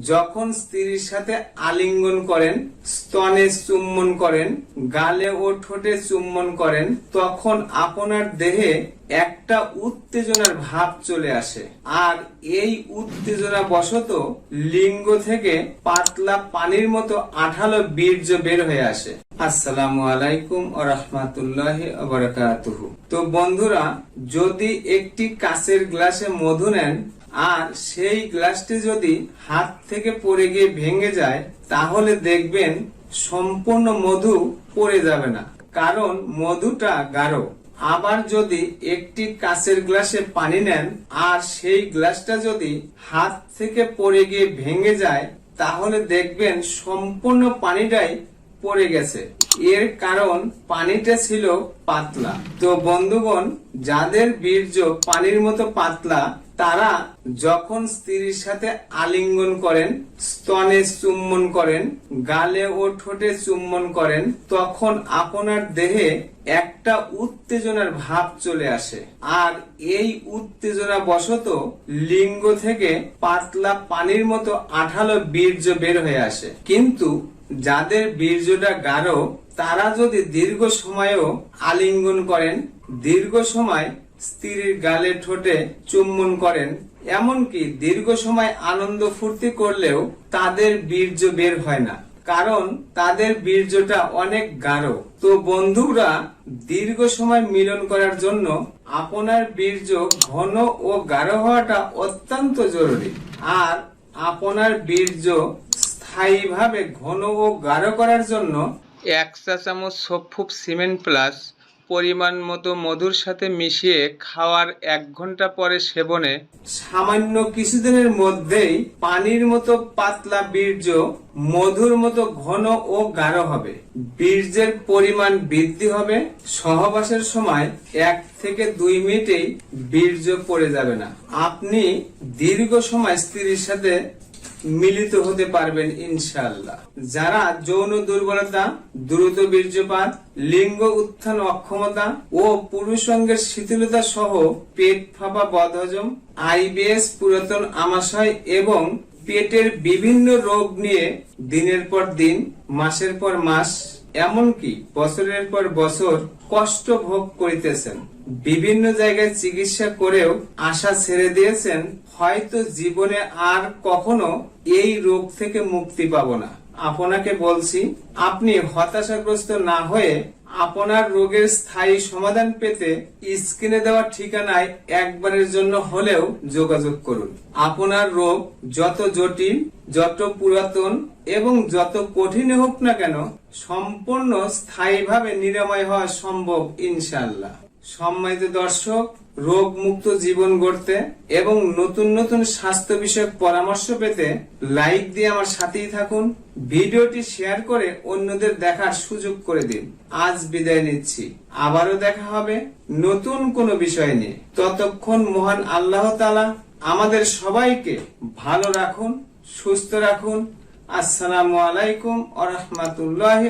যখন স্ত্রীর সাথে আলিঙ্গন করেন, স্তনে চুম্বন করেন, গালে ও ঠোঁটে চুম্বন করেন, তখন আপনার দেহে একটা উত্তেজনার ভাব চলে আসে। আর এই উত্তেজনা বশত লিঙ্গ থেকে পাতলা পানির মতো আঠালো বীর্য বের হয়ে আসে। আসসালামু আলাইকুম ও রহমাতুল্লাহি তো বন্ধুরা, যদি একটি কাচের গ্লাসে মধু নেন, আর সেই গ্লাসটি যদি হাত থেকে পড়ে গিয়ে ভেঙে যায়, তাহলে দেখবেন সম্পূর্ণ মধু পড়ে যাবে না। কারণ মধুটা গাঢ়। আবার যদি একটি কাচের গ্লাসে পানি নেন, আর সেই গ্লাসটা যদি হাত থেকে পড়ে গিয়ে ভেঙে যায়, তাহলে দেখবেন সম্পূর্ণ পানিটাই পড়ে গেছে। এর কারণ পানিটা ছিল পাতলা। তো বন্ধুগণ, যাদের বীর্য পানির মতো পাতলা, তারা যখন স্ত্রীর সাথে আলিঙ্গন করেন, স্তনে চুম্বন করেন, গালে ও ঠোঁটে চুম্বন করেন, তখন আপনার দেহে একটা উত্তেজনার ভাব চলে আসে। আর এই উত্তেজনা বশত লিঙ্গ থেকে পাতলা পানির মতো আঠালো বীর্য বের হয়ে আসে। কিন্তু যাদের বীর্যটা গাঢ় তারা যদি দীর্ঘ সময়ও আলিঙ্গন করেন, দীর্ঘ সময় স্ত্রীর গালে ঠোঁটে চুম্বন করেন, এমনকি দীর্ঘ সময় আনন্দ ফুর্তি করলেও তাদের বীর্য বের হয় না, কারণ তাদের বীর্যটা অনেক গাঢ় তো বন্ধুরা, দীর্ঘ সময় মিলন করার জন্য আপনার বীর্য ঘন ও গাঢ় হওয়াটা অত্যন্ত জরুরি। আর আপনার বীর্য স্থায়ীভাবে ঘন ও গাঢ় করার জন্য এক চা চামচ সফুপ সিমেন্ট প্লাস পরিমাণ মতো মধুর সাথে মিশিয়ে খাওয়ার এক ঘণ্টা পরে সেবনে সামান্য কিছুদিনের মধ্যেই পানির মতো পাতলা বীর্য মধুর মতো ঘন ও গাঢ় হবে। বীর্যের পরিমাণ বৃদ্ধি হবে। সহবাসের সময় এক থেকে দুই মিনিটেই বীর্য পড়ে যাবে না। আপনি দীর্ঘ সময় স্ত্রীর সাথে মিলিত হতে পারবেন ইনশাল্লাহ যারা যৌন দুর্বলতা, দ্রুত বীর্যপাত, লিঙ্গ উত্থান অক্ষমতা ও পুরুষঙ্গের শিথিলতা সহ পেট ফাঁপা বদহজম, আইবিএস পুরাতন আমাশয় এবং পেটের বিভিন্ন রোগ নিয়ে দিনের পর দিন, মাসের পর মাস এমনকি বছরের পর বছর কষ্ট ভোগ করিতেছেন। বিভিন্ন জায়গায় চিকিৎসা করেও আশা ছেড়ে দিয়েছেন, হয়তো জীবনে আর কখনো এই রোগ থেকে মুক্তি পাব না। আপনাকে বলছি, আপনি হতাশাগ্রস্ত না হয়ে আপনার রোগের স্থায়ী সমাধান পেতে স্ক্রিনে দেওয়া ঠিকানায় একবারের জন্য হলেও যোগাযোগ করুন। আপনার রোগ যত জটিল, যত পুরাতন এবং যত কঠিন হোক না কেন, সম্পূর্ণ স্থায়ীভাবে নিরাময় হওয়া সম্ভব ইনশাল্লাহ সম্মানিত দর্শক রোগ মুক্ত জীবন গড়তে এবং নতুন নতুন স্বাস্থ্য বিষয়ক পরামর্শ পেতে লাইক দিয়ে আমার সাথেই থাকুন, ভিডিওটি শেয়ার করে অন্যদের দেখার সুযোগ করে দিন। আজ বিদায় নিচ্ছি। আবারও দেখা হবে নতুন কোনো বিষয় নিয়ে। ততক্ষণ মহান আল্লাহ তালা আমাদের সবাইকে ভালো রাখুন, সুস্থ রাখুন। আসসালামু আলাইকুম আ রহমতুল্লাহ